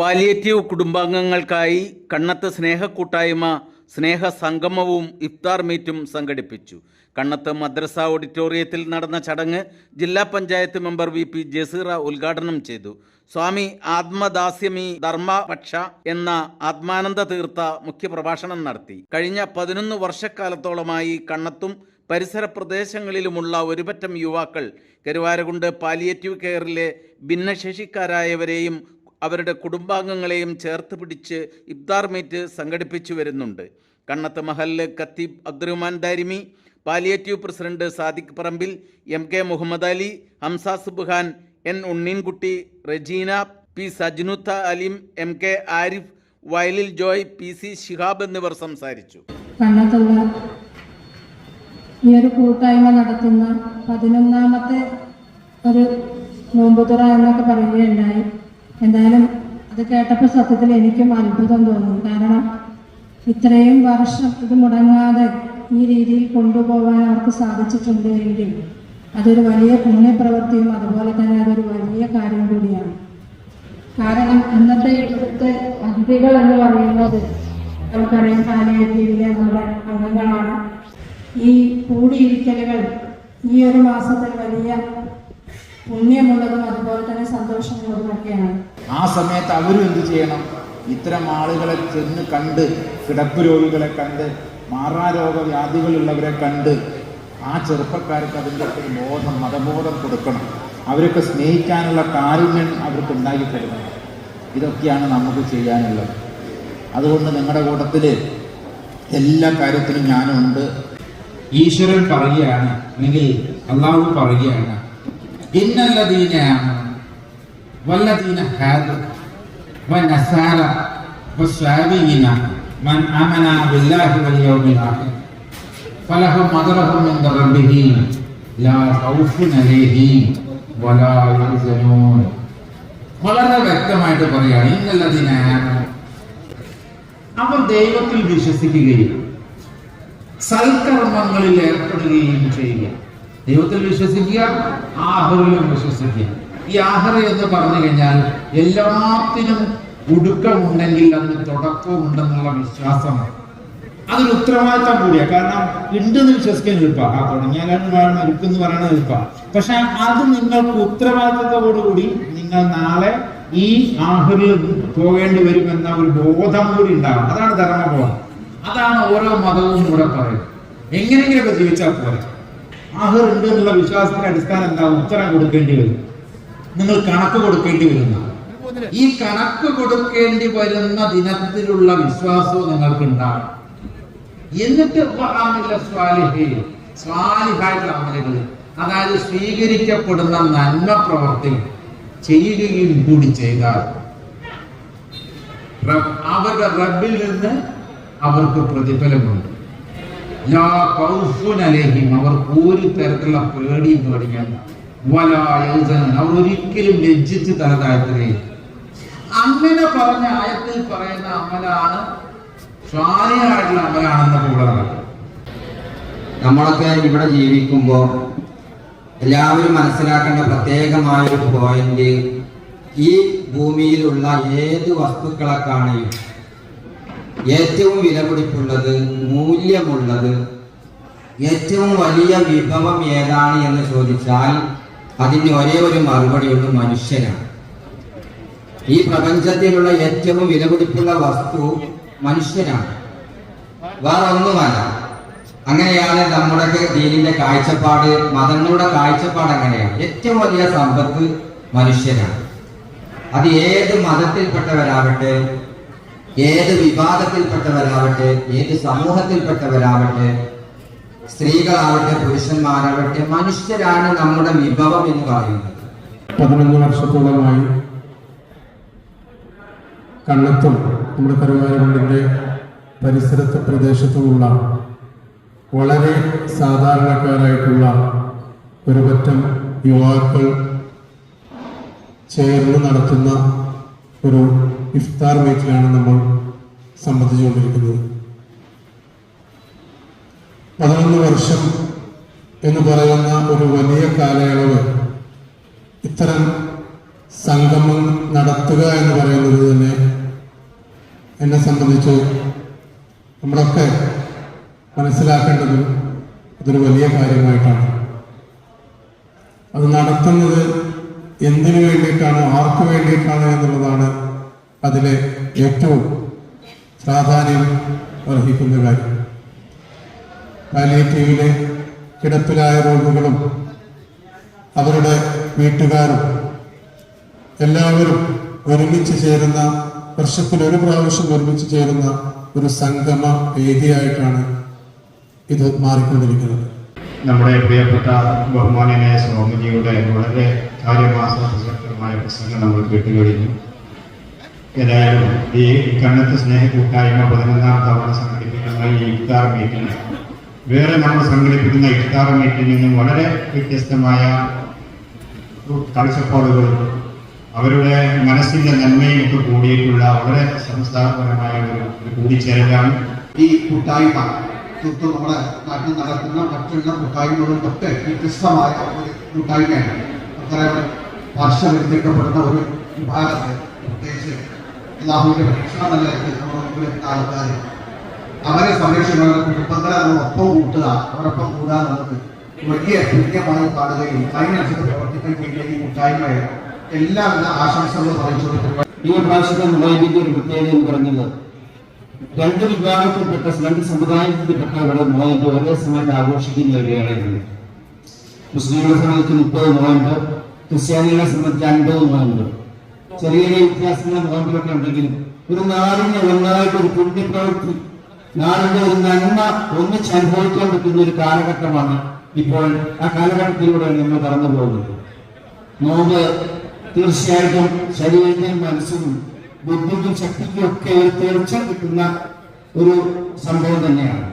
Palliative കുടുംബാംഗങ്ങൾക്കായി കണ്ണത്ത് സ്നേഹക്കൂട്ടായ്മ സ്നേഹ സംഗമവും ഇഫ്താർ മീറ്റും സംഘടിപ്പിച്ചു. കണ്ണത്ത് മദ്രസ ഓഡിറ്റോറിയത്തിൽ നടന്ന ചടങ്ങ് ജില്ലാ panchayat member V P Jaseera ഉദ്ഘാടനം ചെയ്തു. സ്വാമി ആത്മദാസ്യമി ധർമ്മപക്ഷ എന്ന ആത്മാനന്ദ തീർത്ഥ മുഖ്യപ്രഭാഷണം നടത്തി. കഴിഞ്ഞ പതിനൊന്ന് വർഷക്കാലത്തോളമായി കണ്ണത്തും പരിസര പ്രദേശങ്ങളിലുമുള്ള ഒരുപറ്റം യുവാക്കൾ കരുവാരകുണ്ട് പാലിയേറ്റീവ് കെയറിലെ ഭിന്നശേഷിക്കാരായവരെയും അവരുടെ കുടുംബാംഗങ്ങളെയും ചേർത്ത് പിടിച്ച് ഇബ്താർ മീറ്റ് സംഘടിപ്പിച്ചു വരുന്നുണ്ട്. കണ്ണത്ത് മഹല്ല് കത്തീബ് Abdurahman Darimi palliative president Sadiq Parambil M K Muhammad Ali Hamsa Subhan N Unneenkutty Rajeena P Sajnutha Alim M K Arif Vayalil Joy P C Shihab എന്നിവർ സംസാരിച്ചു. ഈ ഒരു കൂട്ടായ്മ നടത്തുന്ന പതിനൊന്നാമത്തെ ഒരു നോമ്പുതുറ എന്നൊക്കെ പറയുകയുണ്ടായി. എന്തായാലും അത് കേട്ടപ്പോൾ സത്യത്തിൽ എനിക്കും അത്ഭുതം തോന്നും. കാരണം ഇത്രയും വർഷം ഇത് മുടങ്ങാതെ ഈ രീതിയിൽ കൊണ്ടുപോകാൻ അവർക്ക് സാധിച്ചിട്ടുണ്ട് എങ്കിൽ അതൊരു വലിയ പുണ്യപ്രവൃത്തിയും അതുപോലെ തന്നെ അതൊരു വലിയ കാര്യം കൂടിയാണ്. കാരണം ഇന്നത്തെ ഇവിടുത്തെ അതിഥികൾ എന്ന് പറയുന്നത് നമുക്കറിയാം പാലിയേറ്റീവിലെ നമ്മുടെ അംഗങ്ങളാണ്. ഈ കൂടിയിരിക്കലുകൾ ഈ ഒരു മാസത്തിൽ വലിയ പുണ്യമുള്ളതും അതുപോലെ തന്നെ സന്തോഷമുള്ളതുമൊക്കെയാണ്. ആ സമയത്ത് അവരും എന്ത് ചെയ്യണം? ഇത്തരം ആളുകളെ ചെന്ന് കണ്ട് കിടപ്പ് രോഗികളെ കണ്ട് മാറാരോഗ വ്യാധികളുള്ളവരെ കണ്ട് ആ ചെറുപ്പക്കാർക്ക് അതിന്റെ ഒരു ബോധം മതബോധം കൊടുക്കണം. അവരൊക്കെ സ്നേഹിക്കാനുള്ള കാരുണ്യം അവർക്ക് ഉണ്ടാക്കി തരുന്നത് ഇതൊക്കെയാണ് നമുക്ക് ചെയ്യാനുള്ളത്. അതുകൊണ്ട് നിങ്ങളുടെ കൂട്ടത്തിൽ എല്ലാ കാര്യത്തിലും ഞാനുണ്ട്. ഈശ്വരൻ പറയുകയാണ് അല്ലെങ്കിൽ അള്ളാഹു പറയുകയാണ് ഇന്നല്ലദീനയാണ് വല്ലദീന ഹാദ വനസാര വസ്വാബീന മൻ ആമന ബില്ലാഹി വൽ യൗമിൽ ആഖിർ. ഫലഹും മദറഹും മിൻ റബ്ബിഹി ലാ ഖൗഫുൻ അലൈഹിം വലാ യഹ്സനൂൻ വളരെ വ്യക്തമായിട്ട് പറയാണ് ഇന്നല്ലദീന അവർ ദൈവത്തിൽ വിശ്വസിക്കുകയും സൽക്കർമ്മങ്ങളിൽ ഏർപ്പെടുകയും ചെയ്യുക. ദൈവത്തിൽ വിശ്വസിക്കുക ആഹറിലും വിശ്വസിക്കുക. ഈ ആഹറ് എന്ന് പറഞ്ഞു കഴിഞ്ഞാൽ എല്ലാത്തിനും ഒടുക്കമുണ്ടെങ്കിൽ അതിന് തുടക്കം ഉണ്ടെന്നുള്ള വിശ്വാസമാണ്. അതൊരു ഉത്തരവാദിത്തം കൂടിയാ. കാരണം ഉണ്ടെന്ന് വിശ്വസിക്കാൻ എളുപ്പ ആ തുടങ്ങിയാലാണ് വേണം എടുക്കെന്ന് പറയണത് എളുപ്പ പക്ഷെ അത് നിങ്ങൾക്ക് ഉത്തരവാദിത്തത്തോടുകൂടി നിങ്ങൾ നാളെ ഈ ആഹറിൽ പോകേണ്ടി വരുമെന്ന ഒരു ബോധം കൂടി ഉണ്ടാകും അതാണ് ധർമ്മബോധം. അതാണ് ഓരോ മതവും കൂടെ പറയുന്നത്. എങ്ങനെയെങ്കിലൊക്കെ ജീവിച്ചാൽ പോലെ ആഹർ ഉണ്ട് എന്നുള്ള വിശ്വാസത്തിന്റെ അടിസ്ഥാനം എന്താ ഉത്തരം കൊടുക്കേണ്ടി വരും. നിങ്ങൾ കണക്ക് കൊടുക്കേണ്ടി വരുന്ന. ഈ കണക്ക് കൊടുക്കേണ്ടി വരുന്ന ദിനത്തിലുള്ള വിശ്വാസവും നിങ്ങൾക്ക് ഉണ്ടാകും എന്നിട്ട് അതായത് സ്വീകരിക്കപ്പെടുന്ന നന്മ പ്രവർത്തി ചെയ്യുകയും കൂടി ചെയ്താൽ അവരുടെ റബ്ബിൽ നിന്ന് അവർക്ക് പ്രതിഫലമുണ്ട്. അവർക്ക് ഒരു തരത്തിലുള്ള പേടിയും പേടിക്കണ്ട വലാ അവർ ഒരിക്കലും ലജ്ജിച്ച് തല താഴ്ത്തുകയില്ല. അങ്ങനെ പറഞ്ഞ ആയത്തിൽ പറയുന്ന അമലാണ് സ്വാലിയായിട്ടുള്ള അമലാണെന്നൊക്കെ ഇവിടെ നടക്കും നമ്മളൊക്കെ ഇവിടെ ജീവിക്കുമ്പോൾ എല്ലാവരും മനസ്സിലാക്കേണ്ട പ്രത്യേകമായ ഒരു പോയിന്റ് ഈ ഭൂമിയിലുള്ള ഏത് വസ്തുക്കളെക്കാണെയും ഏറ്റവും വിലപിടിപ്പുള്ളത് മൂല്യമുള്ളത് ഏറ്റവും വലിയ വിഭവം ഏതാണ് എന്ന് ചോദിച്ചാൽ അതിന് ഒരേ ഒരു മറുപടിയുള്ളൂ മനുഷ്യനാണ്. ഈ പ്രപഞ്ചത്തിലുള്ള ഏറ്റവും വിലപിടിപ്പുള്ള വസ്തു മനുഷ്യനാണ്. വേറെ ഒന്നുമല്ല അങ്ങനെയാണ് നമ്മുടെ ദീനിന്റെ കാഴ്ചപ്പാട് മതങ്ങളുടെ കാഴ്ചപ്പാട് അങ്ങനെയാണ്. ഏറ്റവും വലിയ സമ്പത്ത് മനുഷ്യനാണ്. അത് ഏത് മതത്തിൽപ്പെട്ടവരാവട്ടെ ഏത് വിവാദത്തിൽപ്പെട്ടവരാവട്ടെ ഏത് സമൂഹത്തിൽപ്പെട്ടവരാവട്ടെ സ്ത്രീകളാവട്ടെ പുരുഷന്മാരാവട്ടെ മനുഷ്യരാണ് നമ്മുടെ വിഭവം എന്ന് പറയുന്നത്. പതിനൊന്ന് വർഷത്തോളമായി കണ്ണത്തും നമ്മുടെ കരുവാരകുണ്ടിന്റെ പരിസരത്ത് പ്രദേശത്തുമുള്ള വളരെ സാധാരണക്കാരായിട്ടുള്ള ഒരു പറ്റം യുവാക്കൾ ചേർന്ന് നടത്തുന്ന ഒരു ഇഫ്താർ മീറ്റിലാണ് നമ്മൾ സംബന്ധിച്ചുകൊണ്ടിരിക്കുന്നത്. പതിനൊന്ന് വർഷം എന്ന് പറയുന്ന ഒരു വലിയ കാലയളവ് ഇത്തരം സംഗമം നടത്തുക എന്ന് പറയുന്നത് തന്നെ എന്നെ സംബന്ധിച്ച് നമ്മളൊക്കെ മനസ്സിലാക്കേണ്ടത് അതൊരു വലിയ കാര്യമായിട്ടാണ്. അത് നടത്തുന്നത് എന്തിനു വേണ്ടിയിട്ടാണ് ആർക്ക് വേണ്ടിയിട്ടാണ് എന്നുള്ളതാണ് അതിലെ ഏറ്റവും പ്രാധാന്യം അർഹിക്കുന്ന കാര്യം. പാലിയേറ്റീവിലെ കിടപ്പിലായ രോഗികളും അവരുടെ വീട്ടുകാരും എല്ലാവരും ഒരുമിച്ച് ചേരുന്ന വർഷത്തിൽ ഒരു പ്രാവശ്യം ഒരുമിച്ച് ചേരുന്ന ഒരു സംഗമ വേദിയായിട്ടാണ് ഇത് മാറിക്കൊണ്ടിരിക്കുന്നത്. നമ്മുടെ പ്രിയപ്പെട്ട ബഹുമാനായ സ്വാമിജിയുടെ വളരെ കാര്യമാസമായ പ്രസംഗം നമ്മൾ കേട്ടുകഴിഞ്ഞു. ഏതായാലും ഈ കണ്ണത്ത് സ്നേഹ കൂട്ടായ്മ പതിനൊന്നാം തവണ സംഘടിപ്പിക്കുന്ന ഈ ഇഫ്താർ മീറ്റിംഗ് വേറെ നമ്മൾ സംഘടിപ്പിക്കുന്ന ഇഫ്താർ മീറ്റിംഗിൽ നിന്നും വളരെ വ്യത്യസ്തമായ കാഴ്ചപ്പാടുകളും അവരുടെ മനസ്സിന്റെ നന്മയും ഒക്കെ കൂടിയിട്ടുള്ള വളരെ സംസ്ഥാനപരമായ ഒരു കൂടിച്ചേരലാണ്. ഈ കൂട്ടായ്മ തീർത്തും നമ്മുടെ നാട്ടിൽ നടക്കുന്ന മറ്റുള്ള കൂട്ടായ്മകളും ഒക്കെ വ്യത്യസ്തമായ ഒരു കൂട്ടായ്മയാണ്. അത്ര പാർശ്വവൽക്കരിക്കപ്പെടുന്ന ഒരു വിഭാഗത്തെ പ്രത്യേകിച്ച് അള്ളാഹുവിന്റെ പരീക്ഷണമല്ല നമ്മുടെ മുമ്പിൽ ആൾക്കാർ അവരെ സംരക്ഷിക്കുന്ന കുടുംബങ്ങളെ നമ്മൾ ഒപ്പം കൂട്ടുക അവരൊപ്പം കൂടുക എന്നുള്ളത് വലിയ പുണ്യമായി കാണുകയും അതിനനുസരിച്ച് പ്രവർത്തിക്കാൻ വേണ്ടിയ ഈ കൂട്ടായ്മയെ എല്ലാവിധ ആശംസകളും അറിയിച്ചുകൊണ്ട് ഈ പ്രാവശ്യത്തെ മൊബൈലിന്റെ ഒരു പ്രത്യേകത എന്ന് പറഞ്ഞത് രണ്ട് വിഭാഗത്തിൽപ്പെട്ട രണ്ട് സമുദായത്തിൽപ്പെട്ടവരുടെ നോയമ്പ് ഒരേ സമയത്ത് ആഘോഷിക്കുന്ന ഒരു വേളയുണ്ട് മുസ്ലിങ്ങളെ സംബന്ധിച്ച് മുപ്പത് നോയമ്പ് ക്രിസ്ത്യാനികളെ സംബന്ധിച്ച് അൻപത് നോയമ്പ് ചെറിയ ചെറിയ വ്യത്യാസങ്ങൾ നോയമ്പിലൊക്കെ ഉണ്ടെങ്കിലും ഒരു നാടിനെ ഒന്നായിട്ട് ഒരു പുണ്യപ്രവൃത്തി നാടിന്റെ ഒരു നന്മ ഒന്നിച്ച് അനുഭവിക്കാൻ പറ്റുന്ന ഒരു കാലഘട്ടമാണ് ഇപ്പോൾ ആ കാലഘട്ടത്തിലൂടെയാണ് നമ്മൾ കടന്നു പോകുന്നത്. നോമ്പ് തീർച്ചയായിട്ടും ശരീരത്തിനും മനസ്സിനും ബുദ്ധിക്കും ശക്തിക്കും ഒക്കെ ഒരു തീർച്ച കിട്ടുന്ന ഒരു സംഭവം തന്നെയാണ്.